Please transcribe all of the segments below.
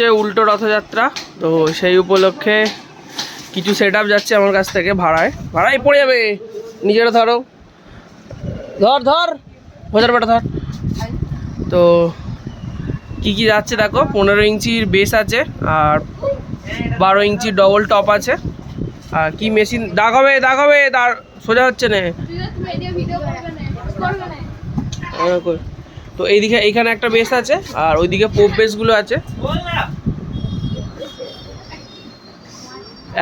হচ্ছে উল্টো রথযাত্রা। তো সেই উপলক্ষে কিছু সেট যাচ্ছে আমার কাছ থেকে ভাড়ায়। ভাড়ায় পড়ে যাবে। নিজেরা ধরো। ধর ধর। বোঝার বেটা ধর। তো কি কি যাচ্ছে দেখো? পনেরো ইঞ্চির বেস আছে আর বারো ইঞ্চির ডবল টপ আছে। আর কি মেশিন দাগ হবে দাগ হবে। দাঁড় সোজা হচ্ছে না। তো এইদিকে এইখানে একটা বেস আছে, আর ওইদিকে পোপ বেসগুলো আছে।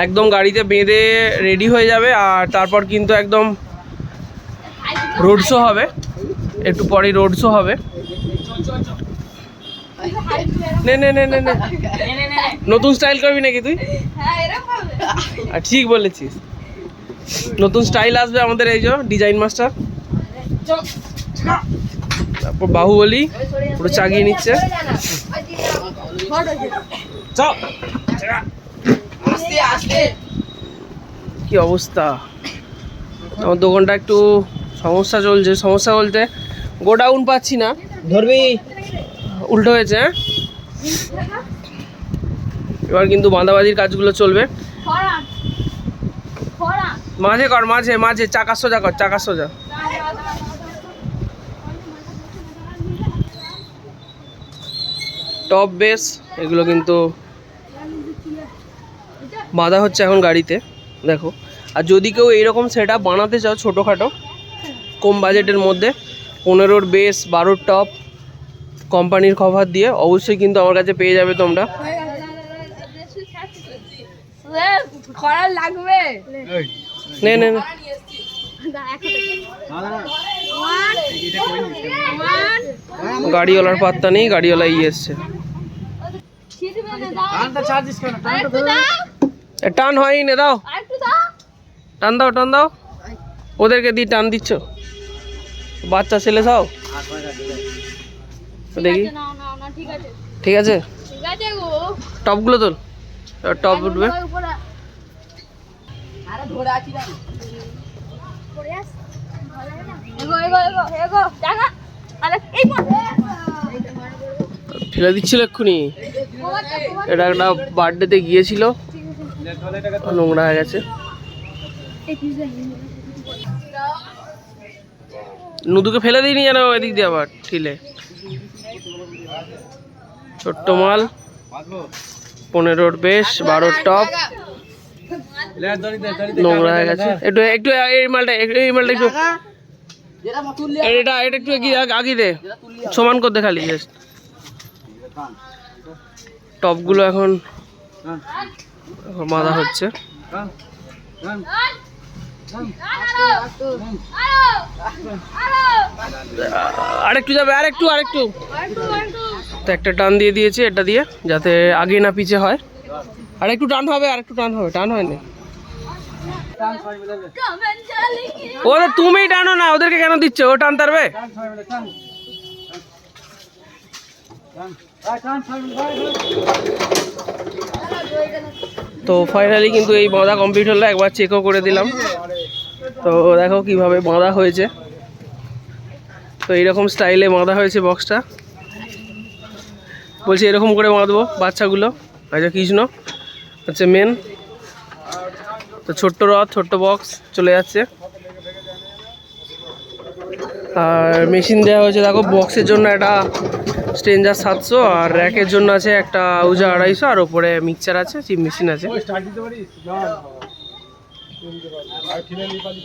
একদম গাড়িতে বেঁধে রেডি হয়ে যাবে, আর তারপর কিন্তু একদম রোড শো হবে। একটু পরেই রোড শো হবে। নতুন স্টাইল করবি নাকি তুই? আর ঠিক বলেছিস। নতুন স্টাইল আসবে আমাদের এই যে ডিজাইন মাস্টার তারপর বাহুবলি পুরো চাগিয়ে নিচ্ছে। কি অবস্থা? আমার দোকানটা একটু সমস্যা চলছে। সমস্যা বলতে গোডাউন পাচ্ছি না। ধরবি। উল্টো হয়েছে হ্যাঁ? এবার কিন্তু বাঁধাবাজির কাজগুলো চলবে। মাঝে কর মাঝে মাঝে। চাকা সোজা কর চাকা সোজা। টপ বেস এগুলো কিন্তু বাঁধা হচ্ছে এখন গাড়িতে, দেখো। আর যদি কেউ এইরকম সেট বানাতে চাও ছোটোখাটো, কম বাজেটের মধ্যে, পনেরোর বেস বারোর টপ কোম্পানির কভার দিয়ে, অবশ্যই কিন্তু আমার কাছে পেয়ে যাবে তোমরা। নে নে গাড়িওয়ালার পাত্তা নেই, গাড়িওয়ালা ইয়ে এসছে। টান হয়নি নে দাও। টান দাও টান দাও। ওদেরকে দিয়ে টান দিচ্ছ। বাচ্চা ছেলে সব। দেখি। ঠিক আছে। ঠিক আছে? ঠিক টপগুলো তোল। টপ উঠবে। ফেলে দিচ্ছিল এক্ষুনি। এটা একটা বার্থডেতে গিয়েছিল। নোংরা হয়ে গেছে। নুদুকে ফেলে দিইনি যেন এদিক দিয়ে আবার ঠিলে। ছোট্ট মাল। পনেরোর বেশ, বারোর টপ। নোংরা হয়ে গেছে। একটু একটু এই মালটা এই মালটা একটু এটা এটা একটু আগিয়ে দে। সমান করতে খালি জাস্ট টপগুলো এখন এখন বাঁধা হচ্ছে। আরেকটু যাবে আরেকটু আরেকটু। তো একটা টান দিয়ে দিয়েছি এটা দিয়ে যাতে আগে না পিছে হয়। আর একটু টান হবে আর একটু টান হবে টান হয়নি। ওদের তুমি টানো না ওদেরকে কেন দিচ্ছ? ও টান তারবে? তো ফাইনালি কিন্তু এই বাঁধা কমপ্লিট হলো, একবার চেকও করে দিলাম। তো দেখো কীভাবে বাঁধা হয়েছে। তো এইরকম স্টাইলে বাঁধা হয়েছে বক্সটা বলছি এরকম করে বাঁধবো বাচ্চাগুলো। আচ্ছা কৃষ্ণ হচ্ছে মেন তো ছোট্ট রথ, ছোট্ট বক্স চলে যাচ্ছে। আর মেশিন দেওয়া হয়েছে, দেখো বক্সের জন্য একটা স্ট্রেঞ্জার সাতশো আর র্যাকের জন্য আছে একটা উজা আড়াইশো, আর ওপরে মিক্সার আছে চিপ মেশিন আছে।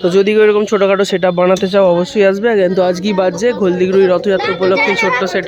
তো যদি এরকম ছোটোখাটো সেট বানাতে চাও, অবশ্যই আসবে। কিন্তু আজকেই বাজছে? ঘোলদিগুড়ি রথযাত্রা উপলক্ষে ছোট্ট সেট